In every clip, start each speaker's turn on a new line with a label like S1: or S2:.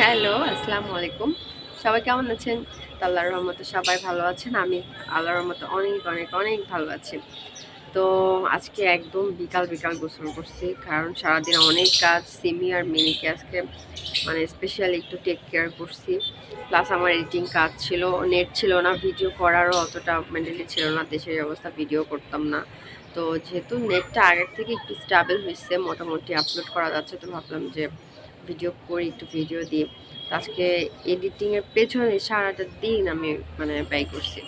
S1: Hello, আসসালামু আলাইকুম। সবাই কেমন আছেন? আল্লাহর রহমতে সবাই ভালো আছেন, আমি আল্লাহর রহমতে অনেক অনেক অনেক ভালো আছি। তো আজকে একদম বিকাল বিকাল গোসল করছি, কারণ সারাদিন অনেক কাজ সিমি আর মিনিকে আজকে মানে স্পেশালি একটু টেক কেয়ার করছি। প্লাস আমার এডিটিং কাজ ছিল নেট ছিল না ভিডিও করারও অতটা মেন্টালি ছিল না, দেশের অবস্থা ভিডিও করতাম না। তো যেহেতু নেটটা আগের থেকে একটু স্টেবল হয়েছে, মোটামুটি আপলোড করা যাচ্ছে, তো ভাবলাম যে ভিডিও করি, একটু ভিডিও দিই। আজকে এডিটিংয়ের পেছনে সারাটা দিন আমি মানে ব্যয় করছি।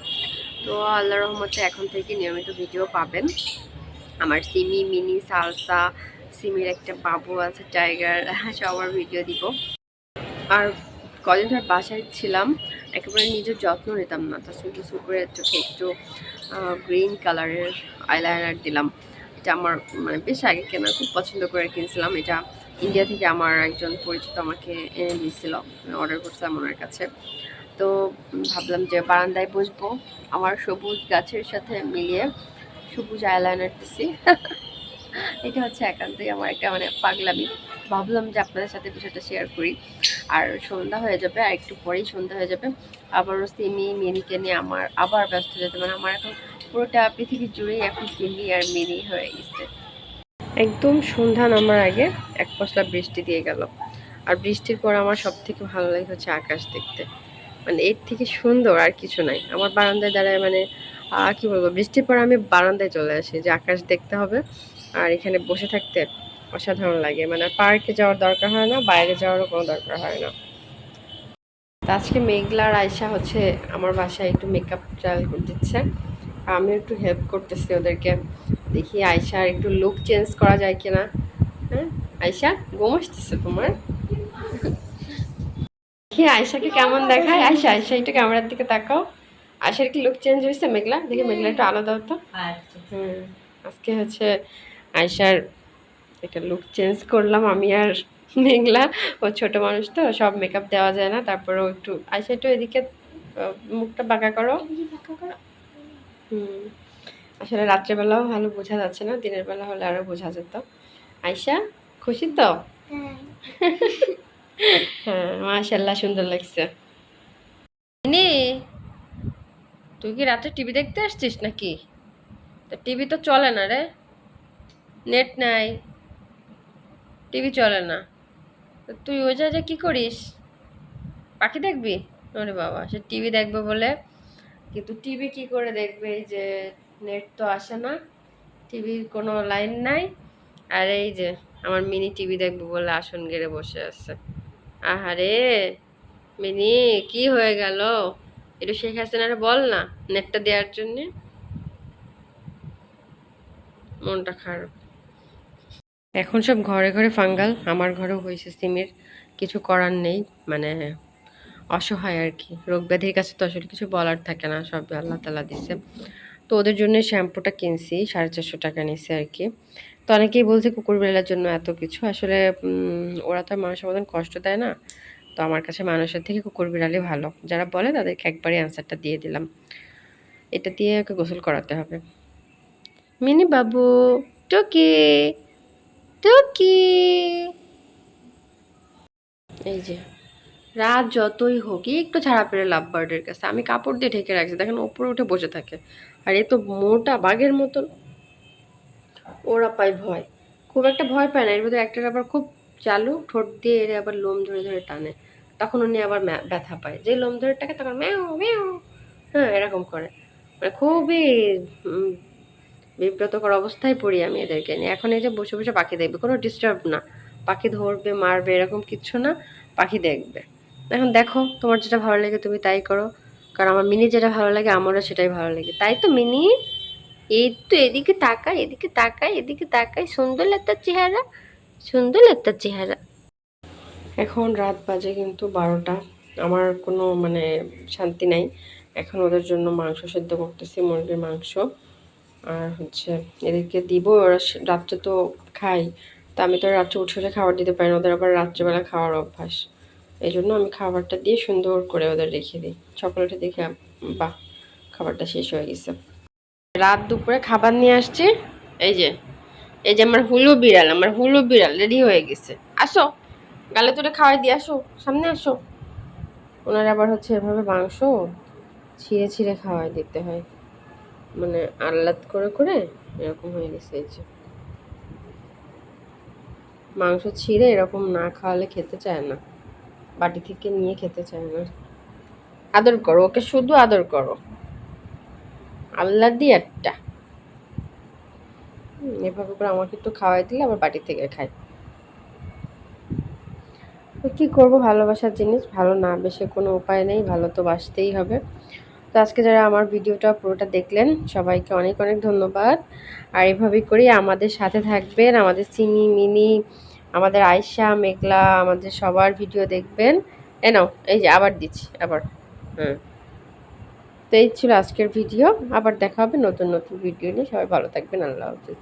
S1: তো আল্লাহ রহমতে এখন থেকে নিয়মিত ভিডিও পাবেন। আমার সিমি, মিনি, সালসা, সিমির একটা বাবু আছে, টাইগার সবার ভিডিও দিব। আর কদিন ধর বাসায় ছিলাম, একেবারে নিজের যত্ন নিতাম না তার সঙ্গে কিছু করে চোখে একটু গ্রিন কালারের আইলাইনার দিলাম। এটা আমার মানে বেশ আগে কেনা, খুব পছন্দ করে কিনছিলাম। এটা ইন্ডিয়া থেকে আমার একজন পরিচিত আমাকে এনে দিয়েছিল। অর্ডার করছিলাম ওনার কাছে। তো ভাবলাম যে বারান্দায় বসবো। আমার সবুজ গাছের সাথে মিলিয়ে সবুজ আইলাইনার দিছি। এটা হচ্ছে একান্তই আমার একটা মানে পাগলামি। ভাবলাম যে আপনাদের সাথে বিষয়টা শেয়ার করি। আর সন্ধ্যা হয়ে যাবে, আর একটু পরেই সন্ধ্যা হয়ে যাবে। আবারও সিমি মিনিকে নিয়ে আমার, আবার ব্যস্ত যেতে মানে আমার এখন পুরোটা পৃথিবী জুড়েই এখন সিমি আর মিনি হয়ে গেছে। একদম সন্ধ্যা নামার আগে এক পশলা বৃষ্টি দিয়ে গেল। আর বৃষ্টির পর আমার সব থেকে ভালো লাগে হচ্ছে আকাশ দেখতে। মানে এর থেকে সুন্দর আর কিছু নাই। আমার বারান্দায় দাঁড়ায় মানে কি বলব, বৃষ্টির পর আমি বারান্দায় চলে আসি যে আকাশ দেখতে হবে। আর এখানে বসে থাকতে অসাধারণ লাগে। মানে পার্কে যাওয়ার দরকার হয় না, বাইরে যাওয়ারও কোনো দরকার হয় না। আজকে মেঘলার আয়সা হচ্ছে আমার বাসায় একটু মেকআপ ট্রায়াল করে দিচ্ছে। আমিও একটু হেল্প করতেছি ওদেরকে। দেখি আয়সার একটু লুক চেঞ্জ করা যায় কিনা। হ্যাঁ? আয়সা ঘুম আসতেছে তোমার? দেখি আয়সাকে কেমন দেখায়। আয়সা আয়সা একটু ক্যামেরার দিকে তাকাও। আয়সার কি লুক চেঞ্জ হয়েছে? মেঘলা? দেখি মেঘলা একটু আলাদা হতো হুম আজকে হচ্ছে আয়সার একটা লুক চেঞ্জ করলাম। আমি আর মেঘলা ও ছোট মানুষ তো সব মেকআপ দেওয়া যায় না। তারপরেও একটু আয়সা একটু এদিকে মুখটা বাঁকা করো। হুম আসলে রাত্রেবেলাও ভালো বোঝা যাচ্ছে না দিনের বেলা হলে আরও বোঝা যেত। আয়সা খুশি তো? হ্যাঁ। মাশাল্লাহ সুন্দর লাগছে। নে তুই কি রাতে টিভি দেখতে আসছিস নাকি? তা টিভি তো চলে না রে। নেট নাই। টিভি চলে না। তা তুই ওই জায়গায় কি করিস? পাখি দেখবি? ওরে বাবা সে টিভি দেখবে বলে কিন্তু টিভি কি করে দেখবে? এই যে নেট তো আসে না। টিভির কোনো লাইন নাই। আর এই যে আমার মিনি টিভি দেখব বলে আসন গেড়ে বসে আছে। আহারে, মিনি, কি হয়ে গেল? একটু শেখ হাসিনারে বল না নেটটা দেওয়ার জন্যে। মনটা খারাপ। এখন সব ঘরে ঘরে ফাঙ্গাল আমার ঘরেও হয়েছে সিমের। কিছু করার নেই। মানে অসহায় আর কি। রোগ ব্যাধির কাছে তো আসলে কিছু বলার থাকে না সব আল্লাহ তালা দিছে। তো ওদের জন্য শ্যাম্পুটা কিনছি, সাড়ে চারশো টাকা নিছে আর কি। তো অনেকেই বলছে কুকুর বেলার জন্য এত কিছু। আসলে ওরা তো মানুষের মতন কষ্ট দেয় না। তো আমার কাছে মানুষের থেকে কুকুর বিড়ালই ভালো। যারা বলে তাদেরকে একবারই অ্যান্সারটা দিয়ে দিলাম। এটা দিয়ে ওকে গোসল করাতে হবে। মিনি বাবু, টুকি টুকি। এই যে। রাত যতই হোক একটু ছাড়া পেরে লাভ বার্ডের কাছে। আমি কাপড় দিয়ে ঢেকে রাখছি, দেখেন ওপরে উঠে বসে থাকে। আর এ তো মোটা বাঘের মতন। ওরা পায় ভয়। খুব একটা ভয় পায় না, এর ভিতরে একটা আবার খুব চালু, ঠোঁট দিয়ে এর আবার লোম ধরে ধরে টানে। তখন উনি আবার ব্যথা পায়। যে লোম ধরে টাকে তখন ম্যাও ম্যাও। হ্যাঁ এরকম করে। মানে খুবই বিব্রতকর অবস্থায় পড়ি আমি এদেরকে নিয়ে। এখন এই যে বসে বসে পাখি দেখবে, কোনো ডিস্টার্ব না। পাখি ধরবে, মারবে, এরকম কিচ্ছু না, পাখি দেখবে। এখন দেখো, তোমার যেটা ভালো লাগে তুমি তাই করো। কারণ আমার মিনি যেটা ভালো লাগে, আমারও সেটাই ভালো লাগে। তাই তো মিনি? এই তো এদিকে তাকাই এদিকে তাকাই এদিকে তাকাই। সুন্দর একটা চেহারা, সুন্দর একটা চেহারা। এখন রাত বাজে কিন্তু বারোটা। আমার কোনো মানে শান্তি নাই। এখন ওদের জন্য মাংস সেদ্ধ করতেছি, মুরগির মাংস। আর হচ্ছে এদেরকে দিব, ওরা রাত্রে তো খাই তা আমি তো রাত্রে উঠে উঠে খাবার দিতে পারি না। ওদের আবার রাত্রেবেলা খাওয়ার অভ্যাস। এই জন্য আমি খাবারটা দিয়ে সুন্দর করে ওদের রেখে দিই। সকালে উঠে দেখে বাহ, খাবারটা শেষ হয়ে গেছে। রাত দুপুরে খাবার নিয়ে আসছি। এই যে এই যে আমার হুলু বিড়াল, আমার হুলু বিড়াল রেডি হয়ে গেছে। আসো, গালে তুলে খাওয়াই দিয়ে আসো, সামনে আসো। ওনার আবার হচ্ছে এভাবে মাংস ছিঁড়ে ছিঁড়ে খাওয়াই দিতে হয়। মানে আহ্লাদ করে করে এরকম হয়ে গেছে এই যে। মাংস ছিঁড়ে এরকম না খাওয়ালে খেতে চায় না। বাটি থেকে নিয়ে খেতে চায় না আদর করো, ওকে শুধু আদর করো। আল্লাহ দিয়ে একটা। এভাবে করে আমাকে একটু খাওয়াই দিলে আবার বাটি থেকে খাই। কী করব, ভালোবাসার জিনিস ভালো না বেশি কোনো উপায় নেই, ভালো তো বাসতেই হবে। তো আজকে যারা আমার ভিডিওটা পুরোটা দেখলেন, সবাইকে অনেক অনেক ধন্যবাদ। আর এভাবেই করেই আমাদের সাথে থাকবেন, আমাদের চিনি, মিনি আমাদের আয়েশা, মেঘলা, আমাদের সবার ভিডিও দেখবেন। এ নাও, এই যে আবার দিচ্ছি, আবার। হ্যাঁ তো এই ছিল আজকের ভিডিও আবার দেখা হবে নতুন নতুন ভিডিও নিয়ে। সবাই ভালো থাকবেন, আল্লাহ হাফিজ।